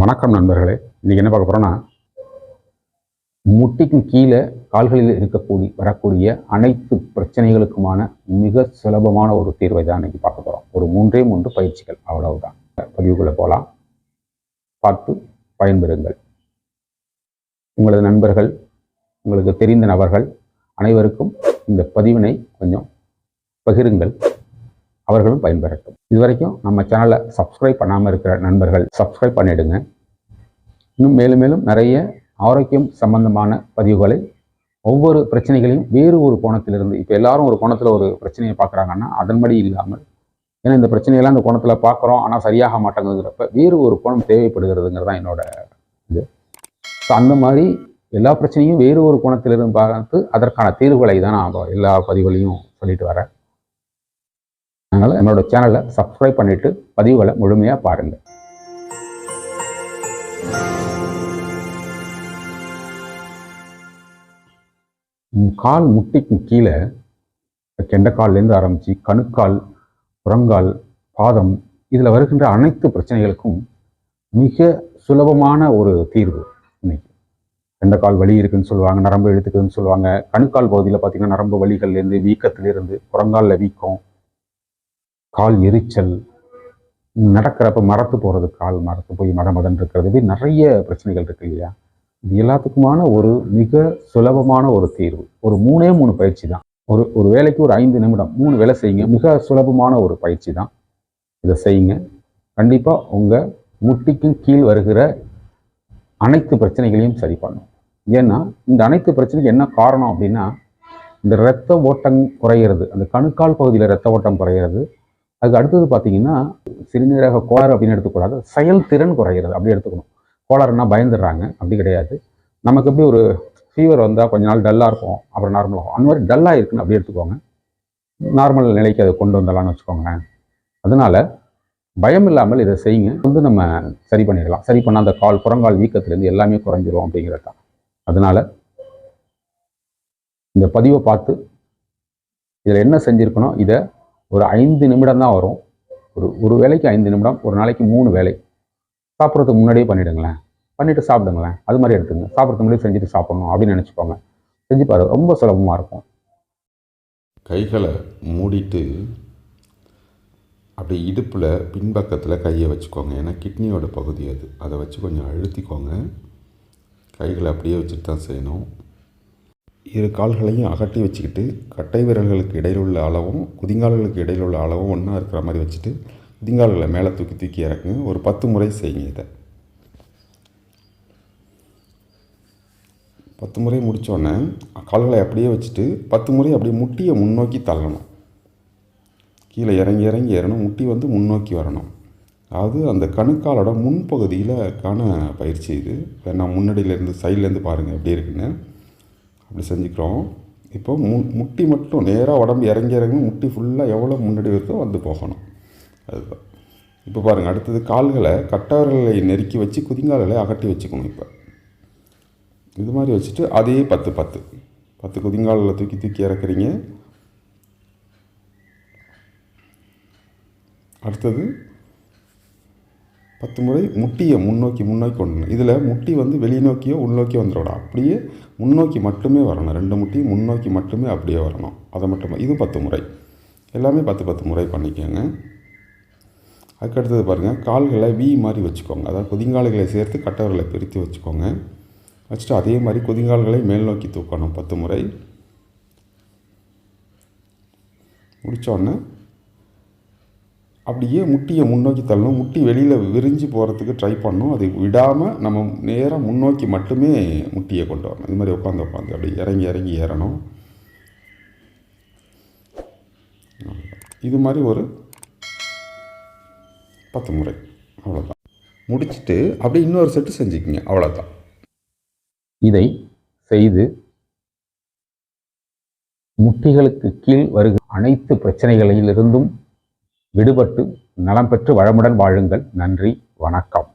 வணக்கம் நண்பர்களே. இன்றைக்கி என்ன பார்க்க போறோம்னா முட்டிக்கும் கீழே கால்களில் இருக்கக்கூடிய வரக்கூடிய அனைத்து பிரச்சனைகளுக்குமான மிக சுலபமான ஒரு தீர்வை தான் இன்னைக்கு பார்க்க போறோம். ஒரு மூன்றே மூன்று பயிற்சிகள் அவ்வளவுதான். பதிவுக்குள்ளே போகலாம் பார்த்து பயன்பெறுங்கள். உங்களது நண்பர்கள் உங்களுக்கு தெரிந்த நபர்கள் அனைவருக்கும் இந்த பதிவினை கொஞ்சம் பகிருங்கள். அவர்களும் பயன்பெறட்டும். இதுவரைக்கும் நம்ம சேனலை சப்ஸ்கிரைப் பண்ணாமல் இருக்கிற நண்பர்கள் சப்ஸ்கிரைப் பண்ணிடுங்க. இன்னும் மேலும் மேலும் நிறைய ஆரோக்கியம் சம்பந்தமான பதிவுகளை ஒவ்வொரு பிரச்சனைகளையும் வேறு ஒரு கோணத்திலிருந்து இப்போ எல்லாரும் ஒரு கோணத்தில் ஒரு பிரச்சனையை பார்க்குறாங்கன்னா அதன்படி இல்லாமல் ஏன்னா இந்த பிரச்சனையெல்லாம் இந்த கோணத்தில் பார்க்குறோம் ஆனால் சரியாக மாட்டேங்குதுங்கிறப்ப வேறு ஒரு கோணம் தேவைப்படுகிறதுங்கிறது தான் என்னோட இது. ஸோ அந்த மாதிரி எல்லா பிரச்சனையும் வேறு ஒரு கோணத்திலிருந்து பார்த்து அதற்கான தீர்வுகளை தான் நான் எல்லா பதிவுகளையும் சொல்லிட்டு வரேன். அதனால் என்னோட சேனலை சப்ஸ்கிரைப் பண்ணிட்டு பதிவுகளை முழுமையாக பாருங்கள் கால் முட்டிக்கு கீழே கெண்டைக்கால்லேருந்து ஆரம்பித்து கணுக்கால் புறங்கால் பாதம் இதில் வருகின்ற அனைத்து பிரச்சனைகளுக்கும் மிக சுலபமான ஒரு தீர்வு இன்னைக்கு. கெண்டைக்கால் வலி இருக்குன்னு சொல்லுவாங்க நரம்பு இழுத்துக்குதுன்னு சொல்லுவாங்க. கணுக்கால் பகுதியில் பார்த்தீங்கன்னா நரம்பு வலிகள்லேருந்து வீக்கத்திலிருந்து புறங்காலில் வீக்கம் கால் எரிச்சல் நடக்கிறப்ப மரத்து போகிறது கால் மரத்து போய் மத மதன் இருக்கிறது இப்படி நிறைய பிரச்சனைகள் இருக்கு இல்லையா? இது எல்லாத்துக்குமான ஒரு மிக சுலபமான ஒரு தீர்வு. ஒரு மூணே மூணு பயிற்சி தான். ஒரு ஒரு வேலைக்கு ஒரு ஐந்து நிமிடம் மூணு வேலை செய்யுங்க. மிக சுலபமான ஒரு பயிற்சி தான். இதை செய்யுங்க. கண்டிப்பாக உங்கள் முட்டிக்கும் கீழ் வருகிற அனைத்து பிரச்சனைகளையும் சரி பண்ணும் ஏன்னா இந்த அனைத்து பிரச்சனைக்கு என்ன காரணம் அப்படின்னா இந்த இரத்த ஓட்டம் குறையிறது அந்த கணுக்கால் பகுதியில் இரத்த ஓட்டம் குறையிறது அதுக்கு அடுத்தது பார்த்தீங்கன்னா சிறுநீரக கோளாறு அப்படின்னு எடுத்துக்கூடாது செயல்திறன் குறைகிறது. அப்படி எடுத்துக்கணும். கோளாறுனா பயந்துடுறாங்க. அப்படி கிடையாது. நமக்கு எப்படி ஒரு ஃபீவர் வந்தால் கொஞ்ச நாள் டல்லாக இருக்கும் அப்புறம் நார்மலாகும் அந்த மாதிரி டல்லாக இருக்குன்னு அப்படி எடுத்துக்கோங்க. நார்மல் நிலைக்கு அதை கொண்டு வந்துடலாம்னு வச்சுக்கோங்களேன். அதனால பயம் இல்லாமல் இதை செய்யுங்க. வந்து நம்ம சரி பண்ணிடலாம். சரி பண்ணால் அந்த கால் புறங்கால் வீக்கத்துலேருந்து எல்லாமே குறைஞ்சிரும் அப்படிங்கிறது தான். அதனால இந்த பதிவை பார்த்து இதில் என்ன செஞ்சுருக்கணும் இதை ஒரு ஐந்து நிமிடம் தான் வரும். ஒரு ஒரு வேலைக்கு ஐந்து நிமிடம் ஒரு நாளைக்கு மூணு வேலை. சாப்பிட்றதுக்கு முன்னாடியே பண்ணிவிடுங்களேன் பண்ணிவிட்டு சாப்பிடுங்களேன். அது மாதிரி எடுத்துங்க. சாப்பிட்றதுக்கு முன்னாடி செஞ்சுட்டு சாப்பிட்ணும் அப்படின்னு நினச்சிக்கோங்க. செஞ்சு பாரு ரொம்ப சுலபமாக இருக்கும். கைகளை மூடிட்டு அப்படி இடுப்பில் பின்பக்கத்தில் கையை வச்சுக்கோங்க. ஏன்னா கிட்னியோட பகுதி அது. அதை வச்சு கொஞ்சம் அழுத்திக்கோங்க. கைகளை அப்படியே வச்சுட்டு தான் செய்யணும். இரு கால்களையும் அகட்டி வச்சுக்கிட்டு கட்டை விரல்களுக்கு இடையில் உள்ள அளவும் குதிங்கால்களுக்கு இடையில் உள்ள அளவும் ஒன்றா இருக்கிற மாதிரி வச்சுட்டு குதிங்கால்களை மேலே தூக்கி தூக்கி இறக்குங்க ஒரு பத்து முறை செய்யுங்க இதை. பத்து முறை முடித்தோடனே கால்களை அப்படியே வச்சுட்டு பத்து முறை அப்படியே முட்டியை முன்னோக்கி தள்ளணும். கீழே இறங்கி இறங்கி ஏறணும். முட்டி வந்து முன்னோக்கி வரணும். அதாவது அந்த கணுக்காலோட முன்பகுதியில் காண பயிற்சி இது. நான் முன்னாடியிலேருந்து சைட்லேருந்து பாருங்கள் எப்படி இருக்குன்னு. அப்படி செஞ்சுக்கிறோம் இப்போ மு முட்டி மட்டும் நேராக உடம்பு இறங்கி இறங்கி முட்டி ஃபுல்லாக எவ்வளோ முன்னாடி இருக்கோ வந்து போகணும். அதுதான். இப்போ பாருங்கள் அடுத்தது கால்களை கட்டவர்களை நெருக்கி வச்சு குதிங்கால்களை அகட்டி வச்சுக்கணும் இப்போ. இது மாதிரி வச்சுட்டு அதே பத்து பத்து. பத்து குதிங்காலில் தூக்கி தூக்கி இறக்குறீங்க. அடுத்தது பத்து முறை முட்டியை முன்னோக்கி முன்னோக்கி கொண்டு இதில் முட்டி வந்து வெளிநோக்கியோ உள்நோக்கியோ வந்துடக்கூடாது அப்படியே முன்னோக்கி மட்டுமே வரணும். ரெண்டு முட்டியும் முன்னோக்கி மட்டுமே அப்படியே வரணும். அதை மட்டும் இது பத்து முறை. எல்லாமே பத்து பத்து முறை பண்ணிக்கோங்க. அதுக்கடுத்தது பாருங்கள் கால்களை வி மாதிரி வச்சுக்கோங்க. அதாவது குதிங்கால்களை சேர்த்து கட்டவர்களை பிரித்து வச்சுக்கோங்க. வச்சுட்டு அதே மாதிரி குதிங்கால்களை மேல் நோக்கி தூக்கணும் பத்து முறை. முடித்தோடனே அப்படியே முட்டியை முன்னோக்கி தள்ளணும். முட்டி வெளியில் விரிஞ்சு போகிறதுக்கு ட்ரை பண்ணணும். அது விடாமல் நம்ம நேராக முன்னோக்கி மட்டுமே முட்டியை கொண்டு வரணும். இது மாதிரி உட்காந்து உட்காந்து அப்படி இறங்கி இறங்கி ஏறணும். இது மாதிரி ஒரு பத்து முறை. அவ்வளோதான் முடிச்சுட்டு அப்படியே இன்னொரு செட்டு செஞ்சுக்கிங்க. அவ்வளோதான் இதை செய்து முட்டிகளுக்கு கீழ் வருகிற அனைத்து பிரச்சனைகளிலிருந்தும் விடுபட்டு நலம் பெற்று வளமுடன் வாழுங்கள். நன்றி. வணக்கம்.